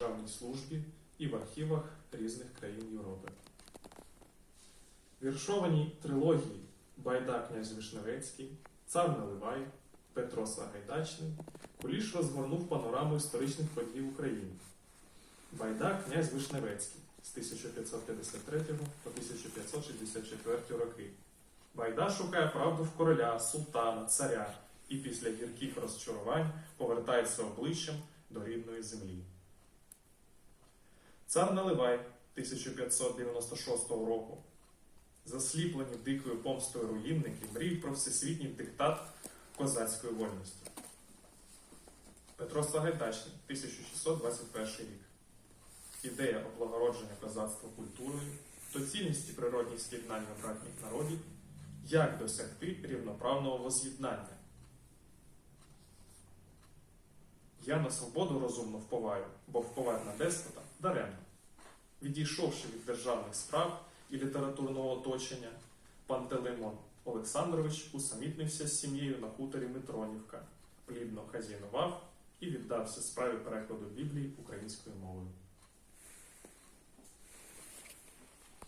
державній службі і в архівах різних країн Європи. Віршовані трилогії Байда князь Вишневецький, Цар Наливай, Петро Сагайдачний Куліш розгорнув панораму історичних подій в Україні. Байда князь Вишневецький з 1553 по 1564 роки. Байда шукає правду в короля, султана, царя і після гірких розчарувань повертається обличчям до рідної землі. Цар Наливай 1596 року. Засліплені дикою помстою руїнники мріють про всесвітній диктат козацької вольності. Петро Сагайдачний, 1621 рік. Ідея облагородження козацтва культурою, доцільність і природність єднання братніх народів, як досягти рівноправного воз'єднання. Я на свободу розумно вповаю, бо вповать на деспота даремно. Відійшовши від державних справ і літературного оточення, Пантелеймон Олександрович усамітнився з сім'єю на хуторі Митронівка, плідно хазінував і віддався справі перекладу Біблії українською мовою.